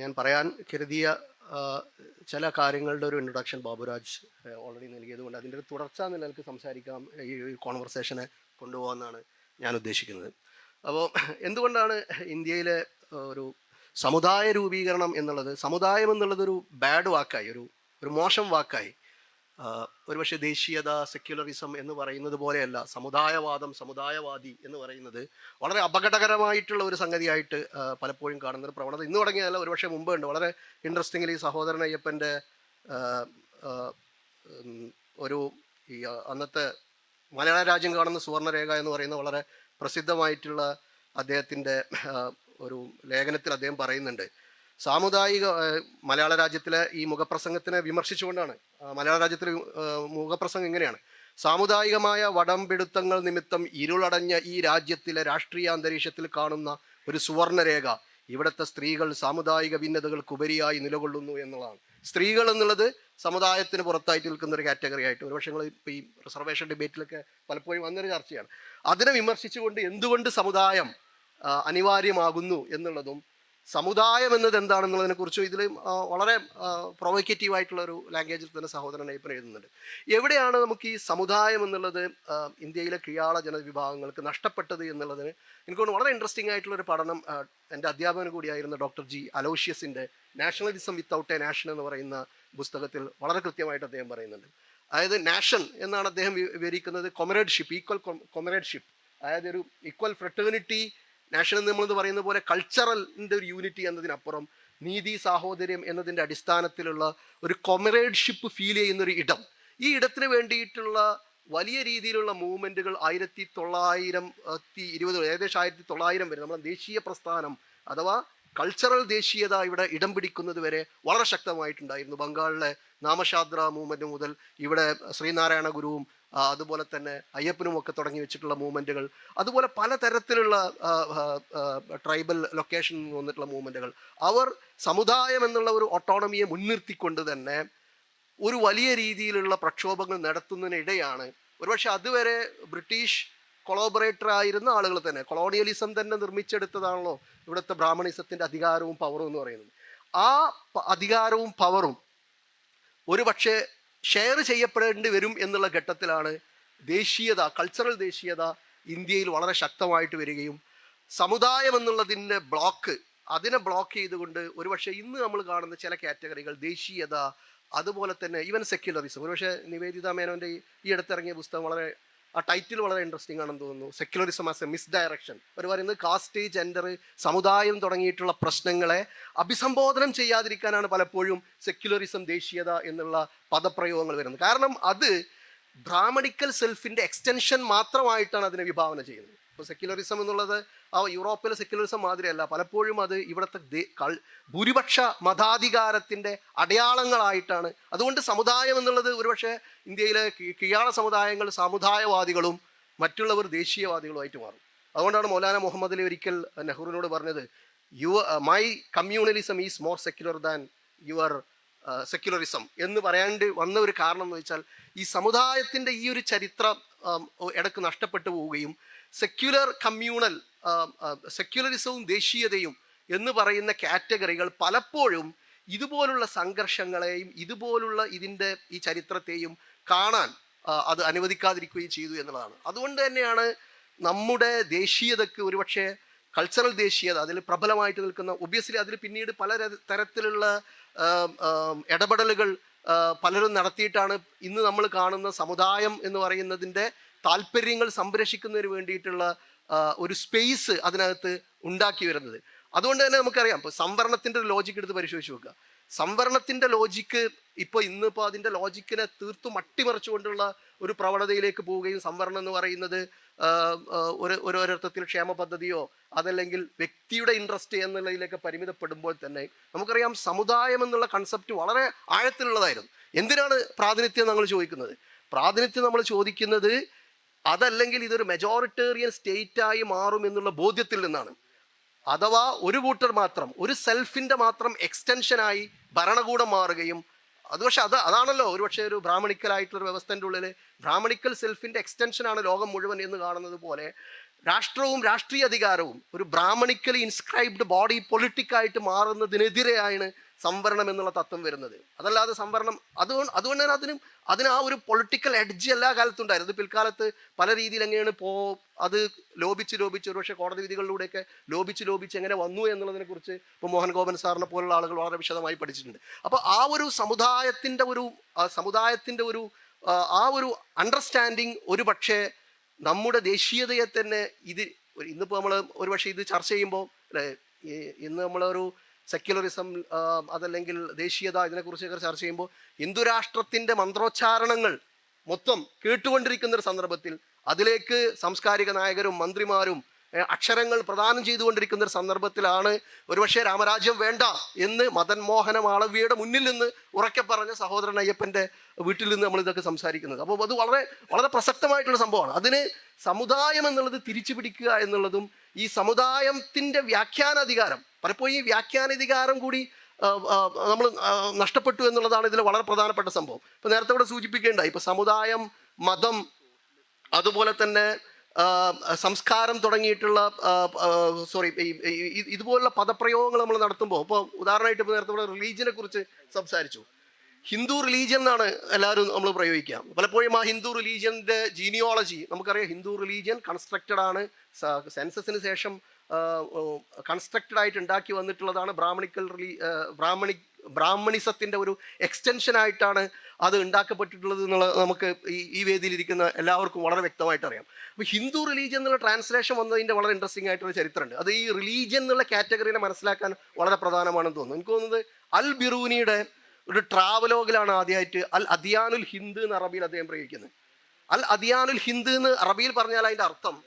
ഞാൻ പറയാൻ കരുതിയ ചില കാര്യങ്ങളുടെ ഒരു ഇൻട്രൊഡക്ഷൻ ബാബുരാജ് ഓൾറെഡി നൽകിയതുകൊണ്ട് അതിന്റെ ഒരു തുടർച്ച നിലയ്ക്ക് സംസാരിക്കാം ഈ കോൺവെർസേഷനെ കൊണ്ടുപോകാമെന്നാണ് ഞാൻ ഉദ്ദേശിക്കുന്നത്. അപ്പോൾ എന്തുകൊണ്ടാണ് ഇന്ത്യയിലെ ഒരു സമുദായ രൂപീകരണം എന്നുള്ളത് സമുദായം എന്നുള്ളത് ഒരു ബാഡ് വാക്കായി ഒരു ഒരു മോശം വാക്കായി ഒരുപക്ഷെ ദേശീയത സെക്യുലറിസം എന്ന് പറയുന്നത് പോലെയല്ല സമുദായവാദം സമുദായവാദി എന്ന് പറയുന്നത് വളരെ അപകടകരമായിട്ടുള്ള ഒരു സംഗതിയായിട്ട് പലപ്പോഴും കാണുന്ന ഒരു പ്രവണത. ഇന്ന് തുടങ്ങിയതല്ല ഒരുപക്ഷെ മുമ്പ് ഉണ്ട് വളരെ ഇൻട്രസ്റ്റിംഗലി സഹോദരൻ അയ്യപ്പന്റെ ഒരു ഈ അന്നത്തെ മലയാള രാജ്യം കാണുന്ന സുവർണരേഖ എന്ന് പറയുന്ന വളരെ പ്രസിദ്ധമായിട്ടുള്ള അദ്ദേഹത്തിന്റെ ഒരു ലേഖനത്തിൽ അദ്ദേഹം പറയുന്നുണ്ട്. സാമുദായിക മലയാള രാജ്യത്തിലെ ഈ മുഖപ്രസംഗത്തിനെ വിമർശിച്ചുകൊണ്ടാണ് മലയാള രാജ്യത്തിലെ മുഖപ്രസംഗം ഇങ്ങനെയാണ്. സാമുദായികമായ വടംപിടുത്തങ്ങൾ നിമിത്തം ഇരുളടഞ്ഞ ഈ രാജ്യത്തിലെ രാഷ്ട്രീയ അന്തരീക്ഷത്തിൽ കാണുന്ന ഒരു സുവർണരേഖ ഇവിടുത്തെ സ്ത്രീകൾ സാമുദായിക ഭിന്നതകൾക്കുപരിയായി നിലകൊള്ളുന്നു എന്നുള്ളതാണ്. സ്ത്രീകൾ എന്നുള്ളത് സമുദായത്തിന് പുറത്തായിട്ട് നിൽക്കുന്ന ഒരു കാറ്റഗറി ആയിട്ട്. ഒരുപക്ഷെ നിങ്ങൾ ഇപ്പോൾ ഈ റിസർവേഷൻ ഡിബേറ്റിലൊക്കെ പലപ്പോഴും വന്നൊരു ചർച്ചയാണ്. അതിനെ വിമർശിച്ചുകൊണ്ട് എന്തുകൊണ്ട് സമുദായം അനിവാര്യമാകുന്നു എന്നുള്ളതും സമുദായം എന്നത് എന്താണെന്നുള്ളതിനെ കുറിച്ചും ഇതിൽ വളരെ പ്രൊവോക്കേറ്റീവ് ആയിട്ടുള്ള ഒരു ലാംഗ്വേജിൽ തന്നെ സഹോദരൻ അയ്യപ്പൻ എഴുതുന്നുണ്ട്. എവിടെയാണ് നമുക്ക് ഈ സമുദായം എന്നുള്ളത് ഇന്ത്യയിലെ കീഴാള ജനവിഭാഗങ്ങൾക്ക് നഷ്ടപ്പെട്ടത് എന്നുള്ളതിന്? എനിക്കൊന്ന് വളരെ ഇൻട്രസ്റ്റിംഗ് ആയിട്ടുള്ള ഒരു പഠനം എന്റെ അധ്യാപകൻ കൂടിയായിരുന്ന ഡോക്ടർ ജി അലോഷ്യസിന്റെ നാഷണലിസം വിത്തൗട്ട് എ നാഷൻ എന്ന് പറയുന്ന പുസ്തകത്തിൽ വളരെ കൃത്യമായിട്ട് അദ്ദേഹം പറയുന്നുണ്ട്. അതായത് നാഷൻ എന്നാണ് അദ്ദേഹം വിവരിക്കുന്നത് കൊമറേഡ്ഷിപ്പ് ഈക്വൽ കൊമറേഡ്ഷിപ്പ് അതായത് ഒരു ഈക്വൽ ഫ്രട്ടേണിറ്റി നാഷൻ എന്ന് പറയുന്ന പോലെ കൾച്ചറലിന്റെ ഒരു യൂണിറ്റി എന്നതിനപ്പുറം നീതി സാഹോദര്യം എന്നതിന്റെ അടിസ്ഥാനത്തിലുള്ള ഒരു കൊമറേഡ്ഷിപ്പ് ഫീൽ ചെയ്യുന്ന ഒരു ഇടം. ഈ ഇടത്തിന് വേണ്ടിയിട്ടുള്ള വലിയ രീതിയിലുള്ള മൂവ്മെന്റുകൾ ആയിരത്തി തൊള്ളായിരം ഇരുപത് ഏകദേശം ആയിരത്തി തൊള്ളായിരം വരെ നമ്മുടെ ദേശീയ പ്രസ്ഥാനം അഥവാ കൾച്ചറൽ ദേശീയത ഇവിടെ ഇടം പിടിക്കുന്നത് വരെ വളരെ ശക്തമായിട്ടുണ്ടായിരുന്നു. ബംഗാളിലെ നാമശാദ്ര മൂവ്മെന്റ് മുതൽ ഇവിടെ ശ്രീനാരായണ ഗുരുവും അതുപോലെ തന്നെ അയ്യപ്പനും ഒക്കെ തുടങ്ങി വെച്ചിട്ടുള്ള മൂവ്മെന്റുകൾ അതുപോലെ പലതരത്തിലുള്ള ട്രൈബൽ ലൊക്കേഷനിൽ നിന്ന് വന്നിട്ടുള്ള മൂവ്മെന്റുകൾ അവർ സമുദായം എന്നുള്ള ഒരു ഓട്ടോണമിയെ മുൻനിർത്തിക്കൊണ്ട് തന്നെ ഒരു വലിയ രീതിയിലുള്ള പ്രക്ഷോഭങ്ങൾ നടത്തുന്നതിനിടെയാണ് ഒരുപക്ഷെ അതുവരെ ബ്രിട്ടീഷ് കൊളോബറേറ്റർ ആയിരുന്ന ആളുകൾ തന്നെ കൊളോണിയലിസം തന്നെ നിർമ്മിച്ചെടുത്തതാണല്ലോ ഇവിടുത്തെ ബ്രാഹ്മണിസത്തിന്റെ അധികാരവും പവറും എന്ന് പറയുന്നത്. ആ അധികാരവും പവറും ഒരു പക്ഷേ ഷെയർ ചെയ്യപ്പെടേണ്ടി വരും എന്നുള്ള ഘട്ടത്തിലാണ് ദേശീയത കൾച്ചറൽ ദേശീയത ഇന്ത്യയിൽ വളരെ ശക്തമായിട്ട് വരികയും സമുദായം എന്നുള്ളതിന്റെ ബ്ലോക്ക് അതിനെ ബ്ലോക്ക് ചെയ്തുകൊണ്ട് ഒരുപക്ഷെ ഇന്ന് നമ്മൾ കാണുന്ന ചില കാറ്റഗറികൾ ദേശീയത അതുപോലെ തന്നെ ഈവൻ സെക്യുലറിസം ഒരുപക്ഷെ നിവേദിത മേനോന്റെ ഈ അടുത്തിറങ്ങിയ പുസ്തകം വളരെ ആ ടൈറ്റിൽ വളരെ ഇൻട്രസ്റ്റിംഗ് ആണെന്ന് തോന്നുന്നു. Secularism as a misdirection അവർ പറയുന്നത് കാസ്റ്റ് ജെൻഡർ സമുദായം തുടങ്ങിയിട്ടുള്ള പ്രശ്നങ്ങളെ അഭിസംബോധനം ചെയ്യാതിരിക്കാനാണ് പലപ്പോഴും സെക്യുലറിസം ദേശീയത എന്നുള്ള പദപ്രയോഗങ്ങൾ വരുന്നത്. കാരണം അത് ബ്രാഹ്മണിക്കൽ സെൽഫിന്റെ എക്സ്റ്റൻഷൻ മാത്രമായിട്ടാണ് അതിനെ വിഭാവന ചെയ്യുന്നത്. ഇപ്പോൾ സെക്യുലറിസം എന്നുള്ളത് ആ യൂറോപ്പിലെ സെക്യുലറിസം മാതിരിയല്ല. പലപ്പോഴും അത് ഇവിടുത്തെ ഭൂരിപക്ഷ മതാധികാരത്തിന്റെ അടയാളങ്ങളായിട്ടാണ്. അതുകൊണ്ട് സമുദായം എന്നുള്ളത് ഒരുപക്ഷെ ഇന്ത്യയിലെ കീഴാള സമുദായങ്ങൾ സമുദായവാദികളും മറ്റുള്ളവർ ദേശീയവാദികളുമായിട്ട് മാറും. അതുകൊണ്ടാണ് മൗലാന മുഹമ്മദ് അലി ഒരിക്കൽ നെഹ്റുവിനോട് പറഞ്ഞത് you my communalism is more secular than your secularism എന്ന് പറയാണ്ട് വന്ന ഒരു കാരണം എന്ന് വെച്ചാൽ ഈ സമുദായത്തിന്റെ ഈ ഒരു ചരിത്രം ഇടയ്ക്ക് നഷ്ടപ്പെട്ടു പോവുകയും സെക്യുലർ കമ്മ്യൂണൽ സെക്യുലറിസവും ദേശീയതയും എന്ന് പറയുന്ന കാറ്റഗറികൾ പലപ്പോഴും ഇതുപോലുള്ള സംഘർഷങ്ങളെയും ഇതുപോലുള്ള ഇതിന്റെ ഈ ചരിത്രത്തെയും കാണാൻ അത് അനുവദിക്കാതിരിക്കുകയും ചെയ്തു എന്നുള്ളതാണ്. അതുകൊണ്ട് തന്നെയാണ് നമ്മുടെ ദേശീയതയ്ക്ക് ഒരുപക്ഷെ കൾച്ചറൽ ദേശീയത അതിൽ പ്രബലമായിട്ട് നിൽക്കുന്ന ഒബ്വിയസ്ലി അതിൽ പിന്നീട് പല തരത്തിലുള്ള ഇടപെടലുകൾ പലരും നടത്തിയിട്ടാണ് ഇന്ന് നമ്മൾ കാണുന്ന സമുദായം എന്ന് പറയുന്നതിന്റെ താല്പര്യങ്ങൾ സംരക്ഷിക്കുന്നതിന് വേണ്ടിയിട്ടുള്ള ഒരു സ്പേസ് അതിനകത്ത് ഉണ്ടാക്കി വരുന്നത്. അതുകൊണ്ട് തന്നെ നമുക്കറിയാം ഇപ്പോൾ സംവരണത്തിന്റെ ലോജിക്ക് എടുത്ത് പരിശോധിച്ച് നോക്കുക. സംവരണത്തിന്റെ ലോജിക്ക് ഇപ്പോൾ ഇന്നിപ്പോൾ അതിന്റെ ലോജിക്കിനെ തീർത്തും അട്ടിമറിച്ചുകൊണ്ടുള്ള ഒരു പ്രവണതയിലേക്ക് പോവുകയും സംവരണം എന്ന് പറയുന്നത് ഒരു ഒരർത്ഥത്തിൽ ക്ഷേമ പദ്ധതിയോ അതല്ലെങ്കിൽ വ്യക്തിയുടെ ഇൻട്രസ്റ്റ് എന്നുള്ളതിലേക്ക് പരിമിതപ്പെടുമ്പോൾ തന്നെ നമുക്കറിയാം സമുദായം എന്നുള്ള കൺസെപ്റ്റ് വളരെ ആഴത്തിലുള്ളതായിരുന്നു. എന്തിനാണ് പ്രാതിനിധ്യം നമ്മൾ ചോദിക്കുന്നത്? പ്രാതിനിധ്യം നമ്മൾ ചോദിക്കുന്നത് അതല്ലെങ്കിൽ ഇതൊരു മെജോറിറ്റേറിയൻ സ്റ്റേറ്റായി മാറും എന്നുള്ള ബോധ്യത്തിൽ നിന്നാണ്. അഥവാ ഒരു കൂട്ടർ മാത്രം ഒരു സെൽഫിന്റെ മാത്രം എക്സ്റ്റൻഷനായി ഭരണകൂടം മാറുകയും അത് പക്ഷെ അത് അതാണല്ലോ ഒരു ബ്രാഹ്മണിക്കലായിട്ടുള്ള ഒരു വ്യവസ്ഥന്റെ ഉള്ളിൽ ബ്രാഹ്മണിക്കൽ സെൽഫിന്റെ എക്സ്റ്റൻഷനാണ് ലോകം മുഴുവൻ എന്ന് കാണുന്നത് പോലെ രാഷ്ട്രവും രാഷ്ട്രീയ അധികാരവും ഒരു ബ്രാഹ്മണിക്കലി ഇൻസ്ക്രൈബ്ഡ് ബോഡി പൊളിറ്റിക്കായിട്ട് മാറുന്നതിനെതിരെയാണ് സംവരണം എന്നുള്ള തത്വം വരുന്നത്. അതല്ലാതെ സംവരണം അതുകൊണ്ട് അതുകൊണ്ട് തന്നെ അതിനും അതിന് ആ ഒരു പൊളിറ്റിക്കൽ എഡ്ജ് എല്ലാ കാലത്തും ഉണ്ടായിരുന്നു പിൽക്കാലത്ത് പല രീതിയിൽ എങ്ങനെയാണ് പോ അത് ലോപിച്ച് ലോപിച്ച് ഒരുപക്ഷെ കോടതി വിധികളിലൂടെയൊക്കെ ലോപിച്ച് ലോപിച്ച് എങ്ങനെ വന്നു എന്നുള്ളതിനെ കുറിച്ച് ഇപ്പോൾ മോഹൻ ഗോപൻ സാറിനെ പോലുള്ള ആളുകൾ വളരെ വിശദമായി പഠിച്ചിട്ടുണ്ട്. അപ്പോൾ ആ ഒരു സമുദായത്തിന്റെ ഒരു സമുദായത്തിന്റെ ഒരു ആ, ഒരു അണ്ടർസ്റ്റാൻഡിങ് ഒരു പക്ഷേ നമ്മുടെ ദേശീയതയെ തന്നെ ഇത് ഇന്നിപ്പോൾ നമ്മൾ ഒരു പക്ഷേ ഇത് ചർച്ച ചെയ്യുമ്പോൾ അല്ലേ ഇന്ന് നമ്മളൊരു സെക്യുലറിസം അതല്ലെങ്കിൽ ദേശീയത ഇതിനെക്കുറിച്ചൊക്കെ ചർച്ച ചെയ്യുമ്പോൾ ഹിന്ദുരാഷ്ട്രത്തിന്റെ മന്ത്രോച്ചാരണങ്ങൾ മൊത്തം കേട്ടുകൊണ്ടിരിക്കുന്ന ഒരു സന്ദർഭത്തിൽ അതിലേക്ക് സാംസ്കാരിക നായകരും മന്ത്രിമാരും അക്ഷരങ്ങൾ പ്രദാനം ചെയ്തുകൊണ്ടിരിക്കുന്ന ഒരു സന്ദർഭത്തിലാണ് ഒരുപക്ഷെ രാമരാജ്യം വേണ്ട എന്ന് മദൻ മോഹന മാളവ്യയുടെ മുന്നിൽ നിന്ന് ഉറക്കെ പറഞ്ഞ സഹോദരൻ അയ്യപ്പന്റെ വീട്ടിൽ നിന്ന് നമ്മൾ ഇതൊക്കെ സംസാരിക്കുന്നത്. അപ്പോൾ അത് വളരെ വളരെ പ്രസക്തമായിട്ടുള്ള സംഭവമാണ്. അതിന് സമുദായം എന്നുള്ളത് തിരിച്ചു പിടിക്കുക എന്നുള്ളതും ഈ സമുദായത്തിന്റെ വ്യാഖ്യാനാധികാരം പലപ്പോഴും ഈ വ്യാഖ്യാനാധികാരം കൂടി നമ്മൾ നഷ്ടപ്പെട്ടു എന്നുള്ളതാണ് ഇതിൽ വളരെ പ്രധാനപ്പെട്ട സംഭവം. ഇപ്പം നേരത്തെ ഇവിടെ സൂചിപ്പിക്കേണ്ട ഇപ്പം സമുദായം മതം അതുപോലെ തന്നെ സംസ്കാരം തുടങ്ങിയിട്ടുള്ള സോറി ഇതുപോലുള്ള പദപ്രയോഗങ്ങൾ നമ്മൾ നടത്തുമ്പോൾ ഇപ്പോൾ ഉദാഹരണമായിട്ട് ഇപ്പോൾ നേരത്തെ ഇവിടെ റിലീജിയനെ കുറിച്ച് സംസാരിച്ചു. ഹിന്ദു റിലീജിയൻ എന്നാണ് എല്ലാവരും നമ്മൾ പ്രയോഗിക്കുക. പലപ്പോഴും ആ ഹിന്ദു റിലീജിയന്റെ ജീനിയോളജി നമുക്കറിയാം ഹിന്ദു റിലീജിയൻ കൺസ്ട്രക്റ്റഡ് ആണ്. സെൻസസിന് ശേഷം കൺസ്ട്രക്റ്റഡ് ആയിട്ട് ഉണ്ടാക്കി വന്നിട്ടുള്ളതാണ്. ബ്രാഹ്മണിക്കൽ റിലീ ബ്രാഹ്മണി ബ്രാഹ്മണിസത്തിന്റെ ഒരു എക്സ്റ്റൻഷൻ ആയിട്ടാണ് അത് ഉണ്ടാക്കപ്പെട്ടിട്ടുള്ളത് എന്നുള്ളത് നമുക്ക് ഈ ഈ വേദിയിലിരിക്കുന്ന എല്ലാവർക്കും വളരെ വ്യക്തമായിട്ട് അറിയാം. അപ്പോൾ ഹിന്ദു റിലീജിയൻ എന്നുള്ള ട്രാൻസ്ലേഷൻ വന്നതിന്റെ വളരെ ഇൻട്രസ്റ്റിംഗ് ആയിട്ടുള്ള ചരിത്രമുണ്ട്. അത് ഈ റിലീജിയൻ എന്നുള്ള കാറ്റഗറിനെ മനസ്സിലാക്കാൻ വളരെ പ്രധാനമാണെന്ന് തോന്നുന്നു. എനിക്ക് തോന്നുന്നത് അൽ ബിറൂനിയുടെ ഒരു ട്രാവലോഗിലാണ് ആദ്യമായിട്ട് അൽ അദിയാനുൽ ഹിന്ദ് എന്ന് അറബിയിൽ അദ്ദേഹം പ്രയോഗിക്കുന്നത്. അൽ അദിയാനുൽ ഹിന്ദ് എന്ന് അറബിയിൽ പറഞ്ഞാൽ അതിന്റെ അർത്ഥം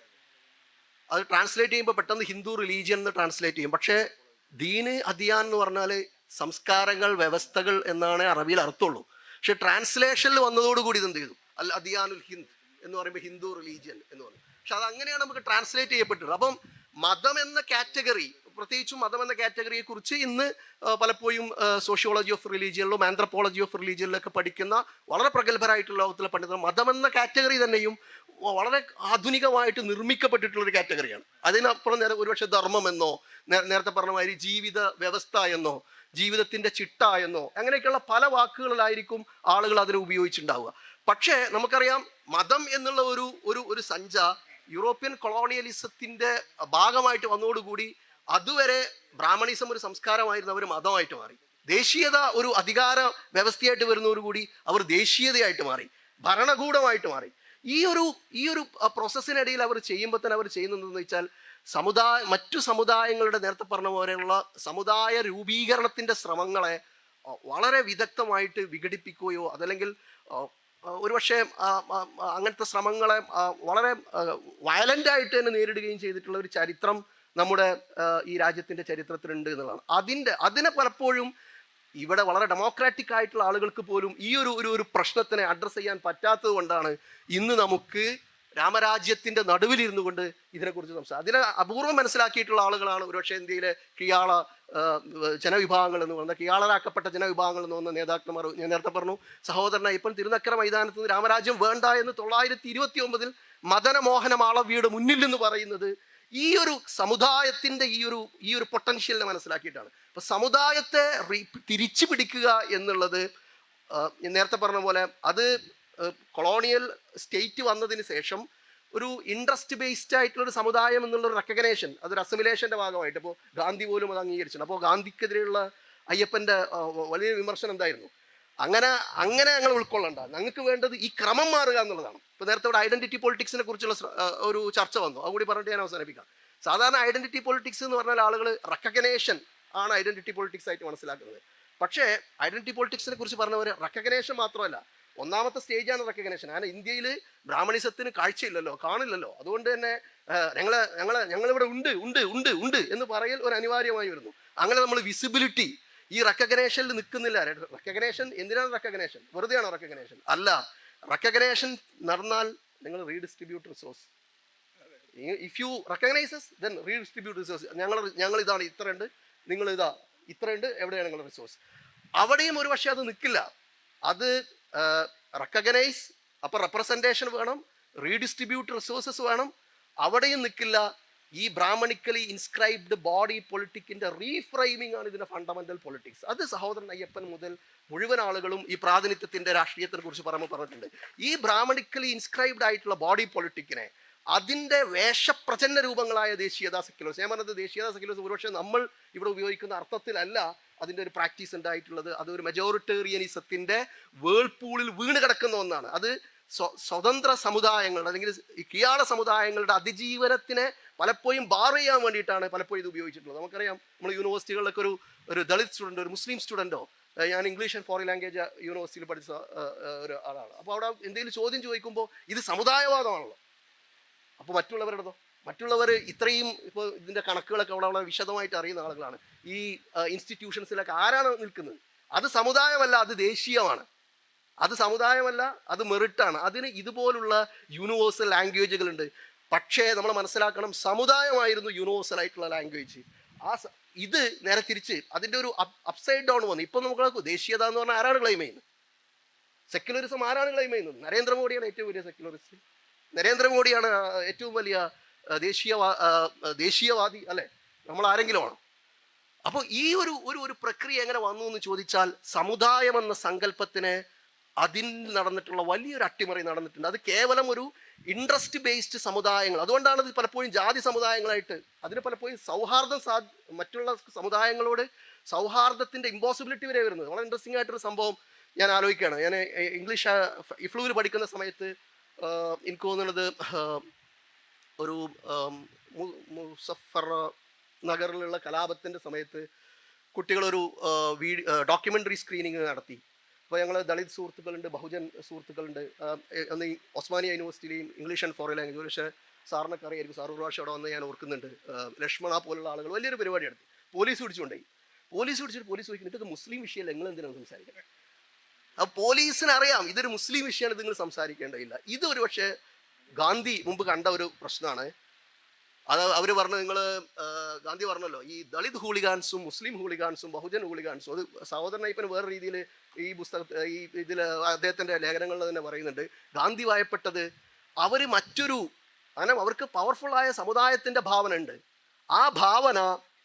അത് ട്രാൻസ്ലേറ്റ് ചെയ്യുമ്പോൾ പെട്ടെന്ന് ഹിന്ദു റിലീജിയൻ എന്ന് ട്രാൻസ്ലേറ്റ് ചെയ്യും. പക്ഷേ ദീന് അദിയാൻ എന്ന് പറഞ്ഞാൽ സംസ്കാരങ്ങൾ വ്യവസ്ഥകൾ എന്നാണ് അറബിയിൽ അർത്ഥമുള്ളൂ. പക്ഷെ ട്രാൻസ്ലേഷനിൽ വന്നതോടുകൂടി ഇതെന്ത് ചെയ്തു? അൽ അദിയാനുൽ ഹിന്ദ് എന്ന് പറയുമ്പോൾ ഹിന്ദു റിലീജിയൻ എന്ന് പറഞ്ഞു. പക്ഷെ അത് അങ്ങനെയാണ് നമുക്ക് ട്രാൻസ്ലേറ്റ് ചെയ്യപ്പെട്ടത് അപ്പം മതം എന്ന കാറ്റഗറി പ്രത്യേകിച്ചും മതം എന്ന കാറ്റഗറിയെ കുറിച്ച് ഇന്ന് പലപ്പോഴും സോഷ്യോളജി ഓഫ് റിലീജിയനിലും ആന്ത്രപ്പോളജി ഓഫ് റിലീജിയനിലൊക്കെ പഠിക്കുന്ന വളരെ പ്രഗത്ഭരായിട്ടുള്ള ലോകത്തിലെ പണ്ഡിതർ മതം എന്ന കാറ്റഗറി തന്നെയും വളരെ ആധുനികമായിട്ട് നിർമ്മിക്കപ്പെട്ടിട്ടുള്ള ഒരു കാറ്റഗറിയാണ്. അതിനപ്പുറം നേരെ ഒരുപക്ഷെ ധർമ്മം എന്നോ നേരത്തെ പറഞ്ഞ മാതിരി ജീവിത വ്യവസ്ഥ എന്നോ ജീവിതത്തിന്റെ ചിട്ട എന്നോ അങ്ങനെയൊക്കെയുള്ള പല വാക്കുകളിലായിരിക്കും ആളുകൾ അതിനെ ഉപയോഗിച്ചിട്ടുണ്ടാവുക. പക്ഷേ നമുക്കറിയാം മതം എന്നുള്ള ഒരു ഒരു ഒരു സഞ്ച യൂറോപ്യൻ കൊളോണിയലിസത്തിന്റെ ഭാഗമായിട്ട് വന്നതോടുകൂടി അതുവരെ ബ്രാഹ്മണിസം ഒരു സംസ്കാരമായിരുന്നു അവർ മതമായിട്ട് മാറി. ദേശീയത ഒരു അധികാര വ്യവസ്ഥയായിട്ട് വരുന്നതോടുകൂടി അവർ ദേശീയതയായിട്ട് മാറി ഭരണകൂടമായിട്ട് മാറി. ഈ ഒരു ഈ ഒരു പ്രോസസ്സിനിടയിൽ അവർ ചെയ്യുമ്പോൾ തന്നെ അവർ ചെയ്യുന്നതെന്ന് വെച്ചാൽ സമുദായ മറ്റു സമുദായങ്ങളുടെ നേരത്തെ പറഞ്ഞ പോലെയുള്ള സമുദായ രൂപീകരണത്തിന്റെ ശ്രമങ്ങളെ വളരെ വിദഗ്ധമായിട്ട് വിഘടിപ്പിക്കുകയോ അതല്ലെങ്കിൽ ഒരുപക്ഷെ അങ്ങനത്തെ ശ്രമങ്ങളെ വളരെ വയലന്റായിട്ട് തന്നെ നേരിടുകയും ചെയ്തിട്ടുള്ള ഒരു ചരിത്രം നമ്മുടെ ഈ രാജ്യത്തിന്റെ ചരിത്രത്തിലുണ്ട് എന്നുള്ളതാണ്. അതിന്റെ അതിനെ പലപ്പോഴും ഇവിടെ വളരെ ഡെമോക്രാറ്റിക് ആയിട്ടുള്ള ആളുകൾക്ക് പോലും ഈ ഒരു ഒരു ഒരു പ്രശ്നത്തിനെ അഡ്രസ്സ് ചെയ്യാൻ പറ്റാത്തത് കൊണ്ടാണ് ഇന്ന് നമുക്ക് രാമരാജ്യത്തിന്റെ നടുവിലിരുന്നു കൊണ്ട് ഇതിനെക്കുറിച്ച് സംസാരിക്കും അതിനെ അപൂർവം മനസ്സിലാക്കിയിട്ടുള്ള ആളുകളാണ് ഒരുപക്ഷെ ഇന്ത്യയിലെ കിയാള ജനവിഭാഗങ്ങൾ എന്ന് പറയുന്ന കിയാളരാക്കപ്പെട്ട ജനവിഭാഗങ്ങൾ എന്ന് പറഞ്ഞ നേതാക്കന്മാർ ഞാൻ നേരത്തെ പറഞ്ഞു. സഹോദരനെ ഇപ്പം തിരുനക്കര മൈതാനത്ത് നിന്ന് രാമരാജ്യം വേണ്ട എന്ന് തൊള്ളായിരത്തി ഇരുപത്തി ഒമ്പതിൽ മദനമോഹന മാളവിയുടെ മുന്നിൽ നിന്ന് പറയുന്നത് ഈ ഒരു സമുദായത്തിന്റെ ഈ ഒരു ഈ ഒരു പൊട്ടൻഷ്യലിനെ മനസ്സിലാക്കിയിട്ടാണ്. അപ്പൊ സമുദായത്തെ തിരിച്ചു പിടിക്കുക എന്നുള്ളത് നേരത്തെ പറഞ്ഞ പോലെ അത് കൊളോണിയൽ സ്റ്റേറ്റ് വന്നതിന് ശേഷം ഒരു ഇൻട്രസ്റ്റ് ബേസ്ഡ് ആയിട്ടുള്ള ഒരു സമുദായം എന്നുള്ള റെക്കഗ്നേഷൻ അതൊരു അസമിലേഷന്റെ ഭാഗമായിട്ട്. അപ്പോൾ ഗാന്ധി പോലും അത് അംഗീകരിച്ചു അപ്പോൾ ഗാന്ധിക്കെതിരെയുള്ള അയ്യപ്പന്റെ വലിയ വിമർശനം എന്തായിരുന്നു? അങ്ങനെ അങ്ങനെ ഞങ്ങൾ ഉൾക്കൊള്ളണ്ട. ഞങ്ങൾക്ക് വേണ്ടത് ഈ ക്രമം മാറുക എന്നുള്ളതാണ്. ഇപ്പോൾ നേരത്തെ ഇവിടെ ഐഡന്റിറ്റി പൊളിറ്റിക്സിനെ കുറിച്ചുള്ള ഒരു ചർച്ച വന്നു. അതുകൂടി പറഞ്ഞിട്ട് ഞാൻ അവസാനിപ്പിക്കാം. സാധാരണ ഐഡന്റിറ്റി പൊളിറ്റിക്സ് എന്ന് പറഞ്ഞാൽ ആളുകൾ റെക്കഗ്നേഷൻ ആണ് ഐഡന്റിറ്റി പൊളിറ്റിക്സ് ആയിട്ട് മനസ്സിലാക്കുന്നത്. പക്ഷേ ഐഡന്റിറ്റി പൊളിറ്റിക്സിനെ കുറിച്ച് പറഞ്ഞവർ റെക്കഗ്നേഷൻ മാത്രമല്ല ഒന്നാമത്തെ സ്റ്റേജാണ് റെക്കഗ്നേഷൻ കാരണം ഇന്ത്യയിൽ ബ്രാഹ്മണിസത്തിന് കാഴ്ചയില്ലല്ലോ കാണില്ലല്ലോ. അതുകൊണ്ട് തന്നെ ഞങ്ങൾ ഞങ്ങൾ ഞങ്ങളിവിടെ ഉണ്ട് ഉണ്ട് ഉണ്ട് ഉണ്ട് എന്ന് പറയൽ ഒരു അനിവാര്യമായി വരുന്നു. അങ്ങനെ നമ്മൾ വിസിബിലിറ്റി ഈ റെക്കഗ്നേഷനിൽ നിൽക്കുന്നില്ല റെക്കഗ്നേഷൻ എന്തിനാണ് റെക്കഗ്നേഷൻ വെറുതെയാണോ റെക്കഗ്നേഷൻ അല്ല. റെക്കഗ്നേഷൻ നടന്നാൽ നിങ്ങൾ redistribute resource if you recognises then redistribute resource ഞങ്ങൾ ഞങ്ങൾ ഇതാണ് ഇത്രയുണ്ട് നിങ്ങൾ ഇതാ ഇത്രയുണ്ട് എവിടെയാണ് നിങ്ങളുടെ റിസോഴ്സ് അവിടെയും ഒരു പക്ഷേ അത് നിൽക്കില്ല അത് റെക്കഗ്നൈസ് അപ്പോൾ റെപ്രസെന്റേഷൻ വേണം റീഡിസ്ട്രിബ്യൂട്ട് റിസോഴ്സസ് വേണം അവിടെയും നിൽക്കില്ല ഈ ബ്രാഹ്മണിക്കലി ഇൻസ്ക്രൈബ്ഡ് ബോഡി പൊളിറ്റിക്കിന്റെ റീഫ്രെയിമിംഗ് ആണ് ഇതിന്റെ ഫണ്ടമെന്റൽ പൊളിറ്റിക്സ് അത് സഹോദരൻ അയ്യപ്പൻ മുതൽ മുഴുവൻ ആളുകളും ഈ പ്രാതിനിധ്യത്തിന്റെ രാഷ്ട്രീയത്തിനെ കുറിച്ച് പറയുമ്പോൾ പറഞ്ഞിട്ടുണ്ട്. ഈ ബ്രാഹ്മണിക്കലി ഇൻസ്ക്രൈബ്ഡ് ആയിട്ടുള്ള ബോഡി പൊളിറ്റിക്കിനെ അതിന്റെ വേഷപ്രചന്ന രൂപങ്ങളായ ദേശീയതാ സെക്യുലർസ് ഞാൻ പറഞ്ഞത് ദേശീയതാ സെക്യുലർസ് ഒരുപക്ഷെ നമ്മൾ ഇവിടെ ഉപയോഗിക്കുന്ന അർത്ഥത്തിലല്ല അതിന്റെ ഒരു പ്രാക്ടീസ് ഉണ്ടായിട്ടുള്ളത്. അത് ഒരു മെജോറിറ്റേറിയനിസത്തിന്റെ വേൾപൂളിൽ വീണ് കിടക്കുന്ന ഒന്നാണ്. അത് സ്വതന്ത്ര സമുദായങ്ങളുടെ അല്ലെങ്കിൽ കീഴാള സമുദായങ്ങളുടെ അതിജീവനത്തിനെ പലപ്പോഴും ബാർ ചെയ്യാൻ വേണ്ടിയിട്ടാണ് പലപ്പോഴും ഇത് ഉപയോഗിച്ചിട്ടുള്ളത്. നമുക്കറിയാം നമ്മൾ യൂണിവേഴ്സിറ്റികളിലൊക്കെ ഒരു ഒരു ദളിത് സ്റ്റുഡന്റ് ഒരു മുസ്ലിം സ്റ്റുഡന്റോ ഞാൻ ഇംഗ്ലീഷ് ആൻഡ് ഫോറിൻ ലാംഗ്വേജ് യൂണിവേഴ്സിറ്റിയിൽ പഠിച്ച ഒരു ആളാണ്. അപ്പോൾ അവിടെ എന്തെങ്കിലും ചോദ്യം ചോദിക്കുമ്പോൾ ഇത് സമുദായവാദമാണല്ലോ. അപ്പോൾ മറ്റുള്ളവരുടെതോ മറ്റുള്ളവർ ഇത്രയും ഇപ്പോൾ ഇതിന്റെ കണക്കുകളൊക്കെ അവിടെ വളരെ വിശദമായിട്ട് അറിയുന്ന ആളുകളാണ്. ഈ ഇൻസ്റ്റിറ്റ്യൂഷൻസിലൊക്കെ ആരാണ് നിൽക്കുന്നത്? അത് സമുദായമല്ല അത് ദേശീയമാണ്. അത് സമുദായമല്ല അത് മെറിറ്റാണ്. അതിന് ഇതുപോലുള്ള യൂണിവേഴ്സൽ ലാംഗ്വേജുകളുണ്ട് പക്ഷേ നമ്മൾ മനസ്സിലാക്കണം സമുദായമായിരുന്നു യൂണിവേഴ്സൽ ആയിട്ടുള്ള ലാംഗ്വേജ് ആ ഇത് നേരെ തിരിച്ച് അതിന്റെ ഒരു അപ്സൈഡ് ഡൗൺ വന്നു. ഇപ്പം നമുക്ക് നോക്കൂ, ദേശീയത എന്ന് പറഞ്ഞാൽ ആരാണ് ക്ലെയിം ചെയ്യുന്നത്? സെക്യുലറിസം ആരാണ് ക്ലെയിം ചെയ്യുന്നത്? നരേന്ദ്രമോദിയാണ് ഏറ്റവും വലിയ സെക്യുലറിസ്റ്റ് നരേന്ദ്രമോദിയാണ് ഏറ്റവും വലിയ ദേശീയ ദേശീയവാദി അല്ലെ? നമ്മൾ ആരെങ്കിലും ആണോ? അപ്പോൾ ഈ ഒരു ഒരു പ്രക്രിയ എങ്ങനെ വന്നു എന്ന് ചോദിച്ചാൽ സമുദായം എന്ന സങ്കല്പത്തിന് അതിൽ നടന്നിട്ടുള്ള വലിയൊരു അട്ടിമറി നടന്നിട്ടുണ്ട്. അത് കേവലം ഒരു ഇൻട്രസ്റ്റ് ബേസ്ഡ് സമുദായങ്ങൾ. അതുകൊണ്ടാണ് ഇത് പലപ്പോഴും ജാതി സമുദായങ്ങളായിട്ട് അതിന് പലപ്പോഴും സൗഹാർദ്ദം സാ മറ്റുള്ള സമുദായങ്ങളോട് സൗഹാർദ്ദത്തിന്റെ ഇമ്പോസിബിലിറ്റി വരെ വരുന്നത്. വളരെ ഇൻട്രസ്റ്റിംഗ് ആയിട്ടൊരു സംഭവം ഞാൻ ആലോചിക്കുകയാണ്. ഞാൻ ഇംഗ്ലീഷ് ഇഫ്ലൂവിൽ പഠിക്കുന്ന സമയത്ത് എനിക്ക് തോന്നുന്നത് ഒരു മുസഫർ നഗറിലുള്ള കലാപത്തിന്റെ സമയത്ത് കുട്ടികളൊരു വീ ഡോക്യുമെന്ററി സ്ക്രീനിങ് നടത്തി. അപ്പോൾ ഞങ്ങൾ ദളിത് സുഹൃത്തുക്കളുണ്ട് ബഹുജൻ സുഹൃത്തുക്കളുണ്ട്. ഒന്ന് ഒസ്മാനിയ യൂണിവേഴ്സിറ്റിയിലെയും ഇംഗ്ലീഷ് ആൻഡ് ഫോറിൻ ലാംഗ്വേജ്. പക്ഷേ സാറിനൊക്കെ അറിയായിരിക്കും സാർ ഒരു പ്രാവശ്യം അവിടെ വന്ന് ഞാൻ ഓർക്കുന്നുണ്ട്. ലക്ഷ്മണ പോലുള്ള ആളുകൾ വലിയൊരു പരിപാടി നടത്തി. പോലീസ് പിടിച്ചുകൊണ്ടേ പോലീസ് പിടിച്ചിട്ട് പോലീസ് ചോദിക്കുന്നത് ഇത് മുസ്ലിം വിഷയമല്ല നിങ്ങൾ എന്തിനാണ് സംസാരിക്കുന്നത്? അപ്പോൾ പോലീസിന് അറിയാം ഇതൊരു മുസ്ലിം വിഷയമാണ് നിങ്ങൾ സംസാരിക്കേണ്ടതില്ല. ഇത് ഒരു പക്ഷേ ഗാന്ധി മുമ്പ് കണ്ട ഒരു പ്രശ്നമാണ്. അത് അവർ പറഞ്ഞു നിങ്ങൾ ഗാന്ധി പറഞ്ഞല്ലോ ഈ ദളിത് ഹൂളിഗാൻസും മുസ്ലിം ഹൂളിഗാൻസും ബഹുജൻ ഹൂളിഗാൻസും അത് സഹോദരനായിപ്പൻ വേറെ രീതിയിൽ ഈ പുസ്തക ഈ ഇതിൽ അദ്ദേഹത്തിന്റെ ലേഖനങ്ങളിൽ തന്നെ പറയുന്നുണ്ട് ഗാന്ധി വായപ്പെട്ടത് അവർ മറ്റൊരു കാരണം അവർക്ക് പവർഫുള്ളായ സമുദായത്തിന്റെ ഭാവന ഉണ്ട് ആ ഭാവന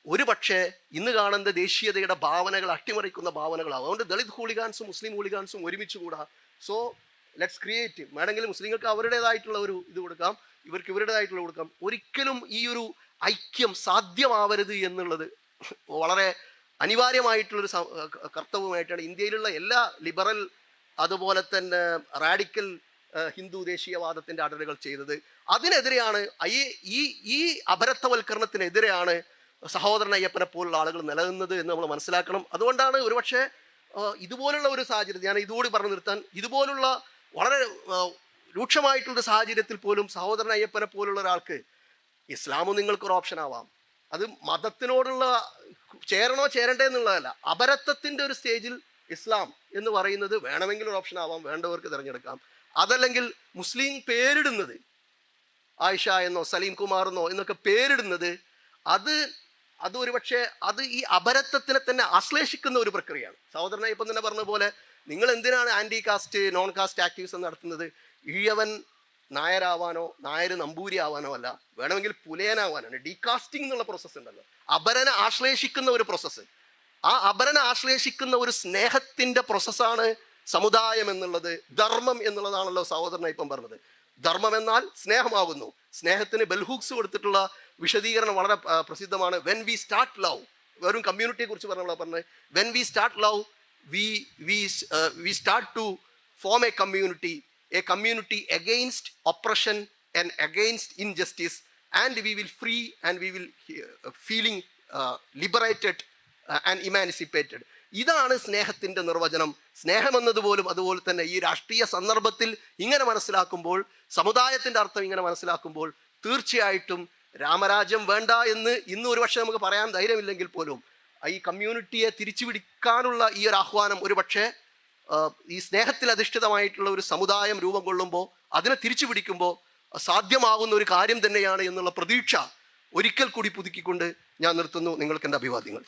ഒരു പക്ഷേ ഇന്ന് കാണുന്ന ദേശീയതയുടെ ഭാവനകൾ അട്ടിമറിക്കുന്ന ഭാവനകളാവും. അതുകൊണ്ട് ദളിത് ഹൂളിഗാൻസും മുസ്ലിം ഹൂളിഗാൻസും ഒരുമിച്ച് കൂടാ. സോ ലെറ്റ്സ് ക്രിയേറ്റ് വേണമെങ്കിൽ മുസ്ലിങ്ങൾക്ക് അവരുടേതായിട്ടുള്ള ഒരു ഇത് കൊടുക്കാം ഇവർക്ക് ഇവരുടേതായിട്ടുള്ള കൊടുക്കാം. ഒരിക്കലും ഈ ഒരു ഐക്യം സാധ്യമാവരുത് എന്നുള്ളത് വളരെ അനിവാര്യമായിട്ടുള്ളൊരു കർത്തവ്യമായിട്ടാണ് ഇന്ത്യയിലുള്ള എല്ലാ ലിബറൽ അതുപോലെ തന്നെ റാഡിക്കൽ ഹിന്ദു ദേശീയവാദത്തിന്റെ അടലുകൾ ചെയ്തത്. അതിനെതിരെയാണ് ഈ ഈ ഈ അപരത്വവൽക്കരണത്തിനെതിരെയാണ് സഹോദരൻ അയ്യപ്പനെ പോലുള്ള ആളുകൾ നിലനിന്നത് എന്ന് നമ്മൾ മനസ്സിലാക്കണം. അതുകൊണ്ടാണ് ഒരുപക്ഷെ ഇതുപോലുള്ള ഒരു സാഹചര്യം ഞാൻ ഇതുകൂടി പറഞ്ഞു നിർത്താൻ ഇതുപോലുള്ള വളരെ രൂക്ഷമായിട്ടുള്ള സാഹചര്യത്തിൽ പോലും സഹോദരൻ അയ്യപ്പനെ പോലുള്ള ഒരാൾക്ക് ഇസ്ലാമും നിങ്ങൾക്കൊരു ഓപ്ഷൻ ആവാം അത് മതത്തിനോടുള്ള ചേരണോ ചേരണ്ടേ എന്നുള്ളതല്ല. അപരത്വത്തിന്റെ ഒരു സ്റ്റേജിൽ ഇസ്ലാം എന്ന് പറയുന്നത് വേണമെങ്കിൽ ഒരു ഓപ്ഷൻ ആവാം വേണ്ടവർക്ക് തിരഞ്ഞെടുക്കാം. അതല്ലെങ്കിൽ മുസ്ലിം പേരിടുന്നത് ആയിഷ എന്നോ സലീം കുമാർ എന്നോ എന്നൊക്കെ പേരിടുന്നത് അത് അത് ഒരുപക്ഷെ അത് ഈ അപരത്വത്തിനെ തന്നെ ആശ്ലേഷിക്കുന്ന ഒരു പ്രക്രിയയാണ്. സഹോദരനെ ഇപ്പം തന്നെ പറഞ്ഞ പോലെ നിങ്ങൾ എന്തിനാണ് anti caste non caste activism നടത്തുന്നത്? ഈഴവൻ നായരാവാനോ നായർ നമ്പൂരി ആവാനോ അല്ല. വേണമെങ്കിൽ പുലയനാവാനാണ്. ഡീകാസ്റ്റിംഗ് എന്നുള്ള പ്രോസസ്സ് ഉണ്ടല്ലോ. അപരനെ ആശ്ലേഷിക്കുന്ന ഒരു പ്രോസസ്സ് ആ അപരനെ ആശ്ലേഷിക്കുന്ന ഒരു സ്നേഹത്തിന്റെ പ്രോസസ്സാണ് സമുദായം എന്നുള്ളത് ധർമ്മം എന്നുള്ളതാണല്ലോ സഹോദരൻ ഇപ്പം പറഞ്ഞത്. ധർമ്മം എന്നാൽ സ്നേഹമാകുന്നു സ്നേഹത്തിന് ബെൽഹൂക്സ് കൊടുത്തിട്ടുള്ള വിശദീകരണം വളരെ പ്രസിദ്ധമാണ്. വെൻ വി സ്റ്റാർട്ട് ലവ് വെറും കമ്മ്യൂണിറ്റിയെ കുറിച്ച് പറഞ്ഞുള്ള പറഞ്ഞത്. When we start love we we we start to form a community a community against oppression and against injustice and we will free and we will feeling liberated and emancipated ഇതാണ് സ്നേഹത്തിന്റെ നിർവചനം. സ്നേഹം എന്നതുപോലും അതുപോലെ തന്നെ ഈ രാഷ്ട്രീയ സന്ദർഭത്തിൽ ഇങ്ങനെ മനസ്സിലാക്കുമ്പോൾ സമുദായത്തിന്റെ അർത്ഥം ഇങ്ങനെ മനസ്സിലാക്കുമ്പോൾ തീർച്ചയായിട്ടും രാമരാജ്യം വേണ്ട എന്ന് ഇന്ന് ഒരുപക്ഷെ നമുക്ക് പറയാൻ ധൈര്യമില്ലെങ്കിൽ പോലും ഈ കമ്മ്യൂണിറ്റിയെ തിരിച്ചു പിടിക്കാനുള്ള ഈ ഒരു ആഹ്വാനം ഒരുപക്ഷെ പക്ഷേ ഈ സ്നേഹത്തിൽ അധിഷ്ഠിതമായിട്ടുള്ള ഒരു സമുദായം രൂപം കൊള്ളുമ്പോൾ അതിനെ തിരിച്ചു പിടിക്കുമ്പോൾ സാധ്യമാകുന്ന ഒരു കാര്യം തന്നെയാണ് എന്നുള്ള പ്രതീക്ഷ ഒരിക്കൽ കൂടി പുതുക്കിക്കൊണ്ട് ഞാൻ നിർത്തുന്നു. നിങ്ങൾക്ക് എന്റെ അഭിവാദ്യങ്ങൾ.